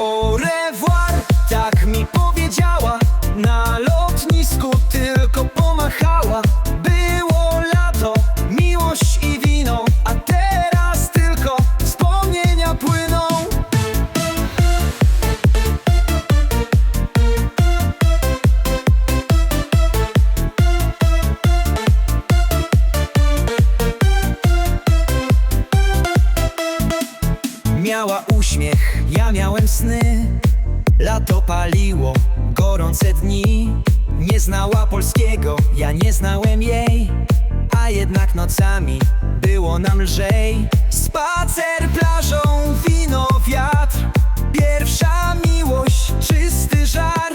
Au tak mi powiedziała. Na lotnisku tylko pomachała. Było lato, miłość i wino A teraz tylko wspomnienia płyną. Miała uśmiech, miałem sny. Lato paliło, gorące dni. Nie znała polskiego, ja nie znałem jej. A jednak nocami było nam lżej. Spacer plażą, wino, wiatr. Pierwsza miłość, czysty żar.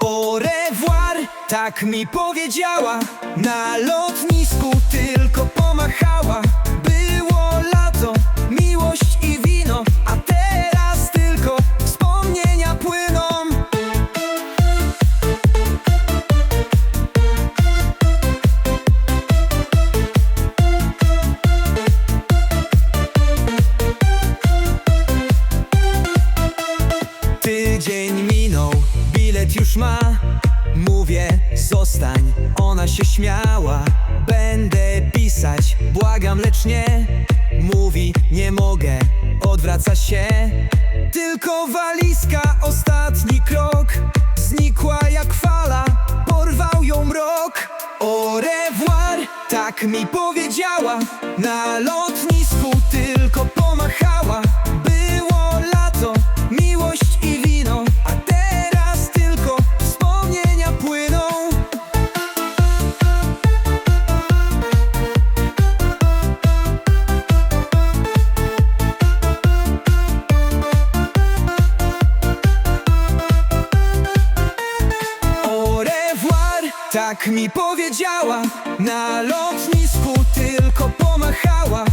Au revoir, tak mi powiedziała Na lotnisku bilet już ma. Mówię, zostań, ona się śmiała. Będę pisać, błagam, lecz nie. Mówi, nie mogę, odwraca się. Tylko walizka, ostatni krok. Znikła jak fala, porwał ją mrok. Au revoir, tak mi powiedziała. Na lotnisku tylko pomachała tak mi powiedziała Na lotnisku tylko pomachała